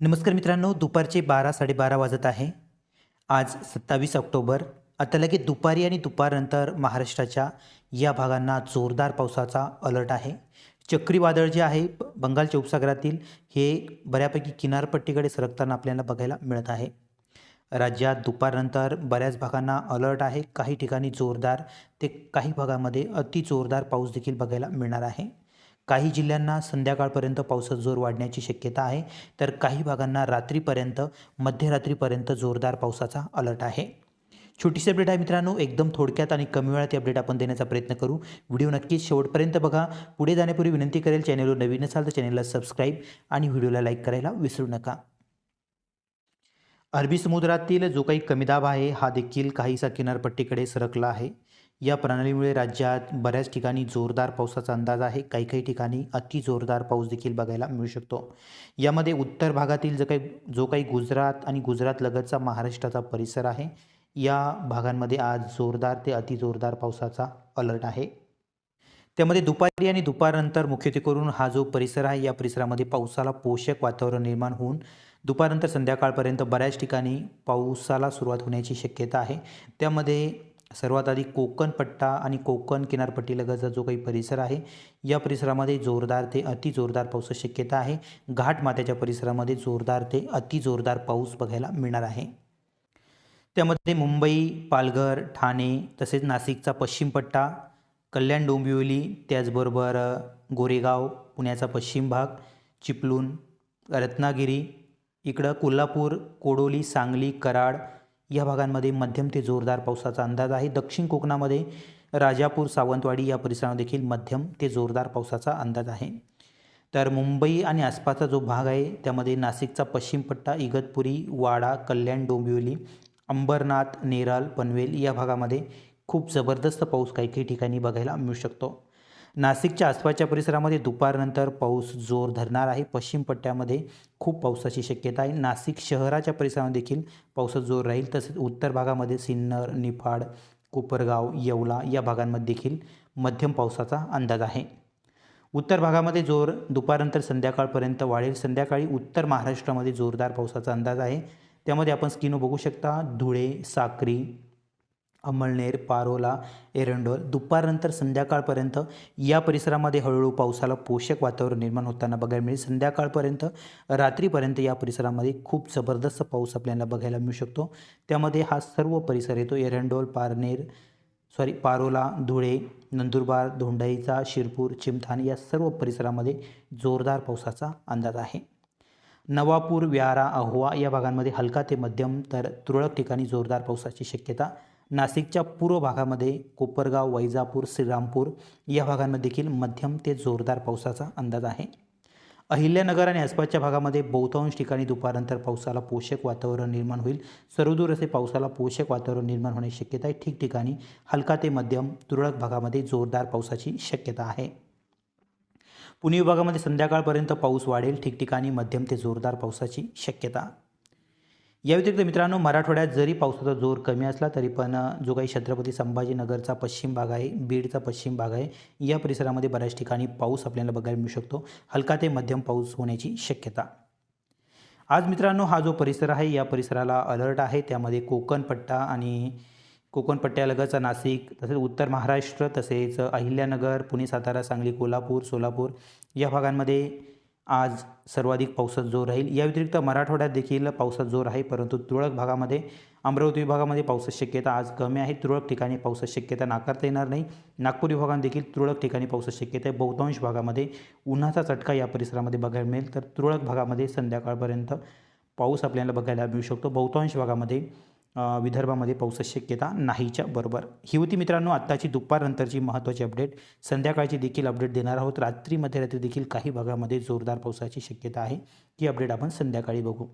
नमस्कार मित्रांनो दुपारचे बारा साडेबारा वाजत आहे. आज सत्तावीस ऑक्टोबर. आता लगेच दुपारी आणि दुपारनंतर महाराष्ट्राच्या या भागांना जोरदार पावसाचा अलर्ट आहे. चक्रीवादळ जे आहे बंगालच्या उपसागरातील हे बऱ्यापैकी किनारपट्टीकडे सरकताना आपल्याला बघायला मिळत आहे. राज्यात दुपारनंतर बऱ्याच भागांना अलर्ट आहे. काही ठिकाणी जोरदार ते काही भागामध्ये अति जोरदार पाऊस देखील बघायला मिळणार आहे. काही जिल्ह्यांना संध्याकाळपर्यंत पावसाचा जोर वाढण्याची शक्यता आहे. तर काही भागांना रात्रीपर्यंत मध्यरात्रीपर्यंत जोरदार पावसाचा अलर्ट आहे. छोटीशी अपडेट आहे मित्रांनो. एकदम थोडक्यात आणि कमी वेळात ही अपडेट आपण देण्याचा प्रयत्न करू. व्हिडिओ नक्कीच शेवटपर्यंत बघा. पुढे जाण्यापूर्वी विनंती करेल चॅनलवर नवीन असाल तर चॅनलला सबस्क्राईब आणि व्हिडिओला लाईक करायला विसरू नका. अरबी समुद्रातील जो काही कमी दाब आहे हा देखील काहीसा किनारपट्टीकडे सरकला आहे. या प्रणालीमुळे राज्यात बऱ्याच ठिकाणी जोरदार पावसाचा अंदाज आहे. काही काही ठिकाणी अति जोरदार पाऊस देखील बघायला मिळू शकतो. यामध्ये उत्तर भागातील जो काही जो काही गुजरात आणि गुजरात लगतचा महाराष्ट्राचा परिसर आहे या भागांमध्ये आज जोरदार ते अति जोरदार पावसाचा अलर्ट आहे. त्यामध्ये दुपारी आणि दुपारनंतर मुख्यत्वे करून हा जो परिसर आहे या परिसरामध्ये पावसाला पोषक वातावरण निर्माण होऊन दुपारनंतर संध्याकाळपर्यंत बऱ्याच ठिकाणी पावसाला सुरुवात होण्याची शक्यता आहे. त्यामध्ये सर्वात आधी कोकण पट्टा आणि कोकण किनारपट्टीलगतचा जो काही परिसर आहे या परिसरामध्ये जोरदार ते अति जोरदार पावसाची शक्यता आहे. घाटमात्याच्या परिसरामध्ये जोरदार ते अति जोरदार पाऊस बघायला मिळणार आहे. त्यामध्ये मुंबई पालघर ठाणे तसेच नाशिकचा पश्चिम पट्टा कल्याण डोंबिवली त्याचबरोबर गोरेगाव पुण्याचा पश्चिम भाग चिपळूण रत्नागिरी इकडं कोल्हापूर कोडोली सांगली कराड या भागांमध्ये मध्यम ते जोरदार पावसाचा अंदाज आहे. दक्षिण कोकणामध्ये राजापूर सावंतवाडी या परिसरामध्ये देखील मध्यम ते जोरदार पावसाचा अंदाज आहे. तर मुंबई आणि आसपासचा जो भाग आहे त्यामध्ये नाशिकचा पश्चिम पट्टा इगतपुरी वाडा कल्याण डोंबिवली अंबरनाथ नेराल पनवेल या भागामध्ये खूप जबरदस्त पाऊस काही काही ठिकाणी बघायला मिळू शकतो. नाशिकच्या आसपासच्या परिसरामध्ये दुपारनंतर पाऊस जोर धरणार आहे. पश्चिम पट्ट्यामध्ये खूप पावसाची शक्यता आहे. नाशिक शहराच्या परिसरामध्ये देखील पावसाचा जोर राहील. तसेच उत्तर भागामध्ये सिन्नर निफाड कोपरगाव येवला या भागांमध्ये देखील मध्यम पावसाचा अंदाज आहे. उत्तर भागामध्ये जोर दुपारनंतर संध्याकाळपर्यंत वाढेल. संध्याकाळी उत्तर महाराष्ट्रामध्ये जोरदार पावसाचा अंदाज आहे. त्यामध्ये आपण स्किनो बघू शकता. धुळे साक्री अमळनेर पारोला एरंडोल दुपारनंतर संध्याकाळपर्यंत या परिसरामध्ये हळूहळू पावसाला पोषक वातावरण निर्माण होताना बघायला मिळेल. संध्याकाळपर्यंत रात्रीपर्यंत या परिसरामध्ये खूप जबरदस्त पाऊस आपल्याला बघायला मिळू शकतो. त्यामध्ये हा सर्व परिसर येतो. एरंडोल पारनेर सॉरी पारोला धुळे नंदुरबार धोंडाईचा शिरपूर चिमठाण या सर्व परिसरामध्ये जोरदार पावसाचा अंदाज आहे. नवापूर व्यारा अहोवा या भागांमध्ये हलका ते मध्यम तर तुरळक ठिकाणी जोरदार पावसाची शक्यता नाशिकच्या पूर्व भागामध्ये कोपरगाव वैजापूर श्रीरामपूर या भागांमध्ये देखील मध्यम ते जोरदार पावसाचा अंदाज आहे. अहिल्यानगर आणि आसपासच्या भागामध्ये बहुतांश ठिकाणी दुपारनंतर पावसाला पोषक वातावरण निर्माण होईल. सर्वदूर असे पावसाला पोषक वातावरण निर्माण होण्याची शक्यता आहे. ठिकठिकाणी हलका ते मध्यम तुरळक भागामध्ये जोरदार पावसाची शक्यता आहे. पुणे विभागामध्ये संध्याकाळपर्यंत पाऊस वाढेल. ठिकठिकाणी मध्यम ते जोरदार पावसाची शक्यता या व्यतिरिक्त मित्रांनो मराठवाड्यात जरी पावसाचा जोर कमी असला तरी पण जो काही छत्रपती संभाजीनगरचा पश्चिम भाग आहे बीडचा पश्चिम भाग आहे या परिसरामध्ये बऱ्याच ठिकाणी पाऊस आपल्याला बघायला मिळू शकतो. हलका ते मध्यम पाऊस होण्याची शक्यता. आज मित्रांनो हा जो परिसर आहे या परिसराला अलर्ट आहे. त्यामध्ये कोकणपट्टा आणि कोकणपट्ट्यालगतचा नाशिक तसेच उत्तर महाराष्ट्र तसेच अहिल्यानगर पुणे सातारा सांगली कोल्हापूर सोलापूर या भागांमध्ये आज सर्वाधिक पावसात जोर राहील. या व्यतिरिक्त मराठवाड्यात देखील पावसात जोर आहे परंतु तुरळक भागामध्ये अमरावती विभागामध्ये पावसाची शक्यता आज कमी आहे. तुरळक ठिकाणी पावसाची शक्यता नाकारता येणार नाही. नागपूर विभागात देखील तुरळक ठिकाणी पावसाची शक्यता आहे. बहुतांश भागामध्ये उन्हाचा चटका या परिसरामध्ये बघायला मिळेल. तर तुरळक भागामध्ये संध्याकाळपर्यंत पाऊस आपल्याला बघायला मिळू शकतो. बहुतांश भागामध्ये विदर्भामध्ये पावसाची शक्यता नाहीच्या बरोबर. ही होती मित्रांनो आत्ताची दुपारनंतरची महत्त्वाची अपडेट. संध्याकाळची देखील अपडेट देणार आहोत. रात्री मध्यरात्री देखील काही भागामध्ये जोरदार पावसाची शक्यता आहे. ही अपडेट आपण संध्याकाळी बघू.